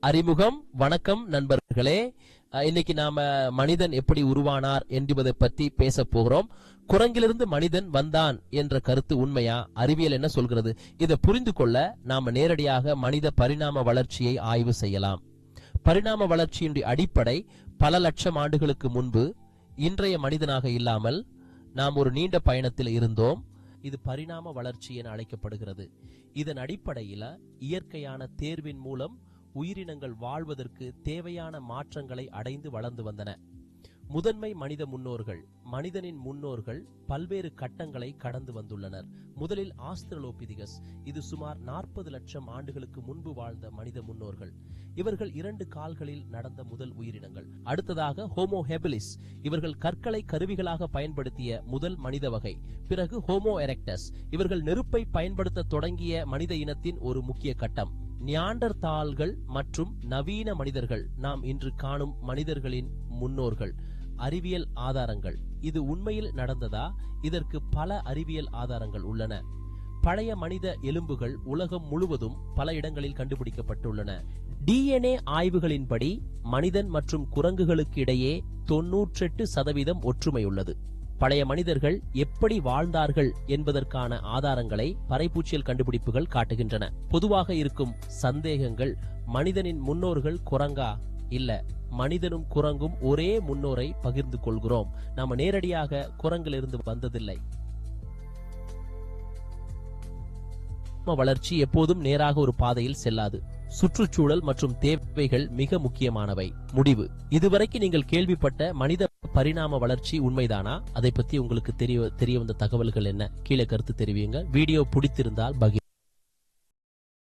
அறிமுகம். வணக்கம் நண்பர்களே. இன்னைக்கு நாம மனிதன் எப்படி உருவானார் என்பதை பற்றி பேச போகிறோம். குரங்கிலிருந்து மனிதன் வந்தான் என்ற கருத்து உண்மையா? அறிவியல் என்ன சொல்கிறது? இதை புரிந்து கொள்ள நாம நேரடியாக மனித பரிணாம வளர்ச்சியை ஆய்வு செய்யலாம். பரிணாம வளர்ச்சியினுடைய அடிப்படை பல லட்சம் ஆண்டுகளுக்கு முன்பு இன்றைய மனிதனாக இல்லாமல் நாம் ஒரு நீண்ட பயணத்தில் இருந்தோம். இது பரிணாம வளர்ச்சி என அழைக்கப்படுகிறது. இதன் அடிப்படையில இயற்கையான தேர்வின் மூலம் உயிரினங்கள் வாழ்வதற்கு தேவையான மாற்றங்களை அடைந்து வளர்ந்து வந்தன. முதன்மை மனித முன்னோர்கள் மனிதனின் முன்னோர்கள் பல்வேறு கட்டங்களை கடந்து வந்துள்ளனர். முதலில் ஆஸ்திரலோபிதிகஸ் இது சுமார் நாற்பது லட்சம் ஆண்டுகளுக்கு முன்பு வாழ்ந்த மனித முன்னோர்கள். இவர்கள் இரண்டு கால்களில் நடந்த முதல் உயிரினங்கள். அடுத்ததாக ஹோமோ ஹெபிலிஸ் இவர்கள் கற்களை கருவிகளாக பயன்படுத்திய முதல் மனித வகை. பிறகு ஹோமோ எரெக்டஸ் இவர்கள் நெருப்பை பயன்படுத்த தொடங்கிய மனித இனத்தின் ஒரு முக்கிய கட்டம். நியாண்டர்தால்கள் மற்றும் நவீன மனிதர்கள். நாம் இன்று காணும் மனிதர்களின் முன்னோர்கள். அறிவியல் ஆதாரங்கள். இது உண்மையில் நடந்ததா? இதற்கு பல அறிவியல் ஆதாரங்கள் உள்ளன. பழைய மனித எலும்புகள் உலகம் முழுவதும் பல இடங்களில் கண்டுபிடிக்கப்பட்டுள்ளன. டிஎன்ஏ ஆய்வுகளின்படி மனிதன் மற்றும் குரங்குகளுக்கு இடையே தொன்னூற்றெட்டு சதவீதம் ஒற்றுமை உள்ளது. பழைய மனிதர்கள் எப்படி வாழ்ந்தார்கள் என்பதற்கான ஆதாரங்களை பறைப்பூச்சியல் கண்டுபிடிப்புகள் காட்டுகின்றன. பொதுவாக இருக்கும் சந்தேகங்கள் மனிதனின் முன்னோர்கள் குரங்கா? இல்ல மனிதனும் குரங்கும் ஒரே முன்னோரை பகிர்ந்து கொள்கிறோம். நாம நேரடியாக குரங்கிலிருந்து வந்ததில்லை. வளர்ச்சி எப்போதும் நேராக ஒரு பாதையில் செல்லாது. சுற்றுச்சூழல் மற்றும் தேவைகள் மிக முக்கியமானவை. முடிவு. இதுவரைக்கு நீங்கள் கேள்விப்பட்ட மனித பரிணாம வளர்ச்சி உண்மைதானா? அதை பத்தி உங்களுக்கு தெரிய தெரிய வந்த தகவல்கள் என்ன? கீழே கருத்து தெரிவியுங்க வீடியோ பிடித்திருந்தால் பகிர்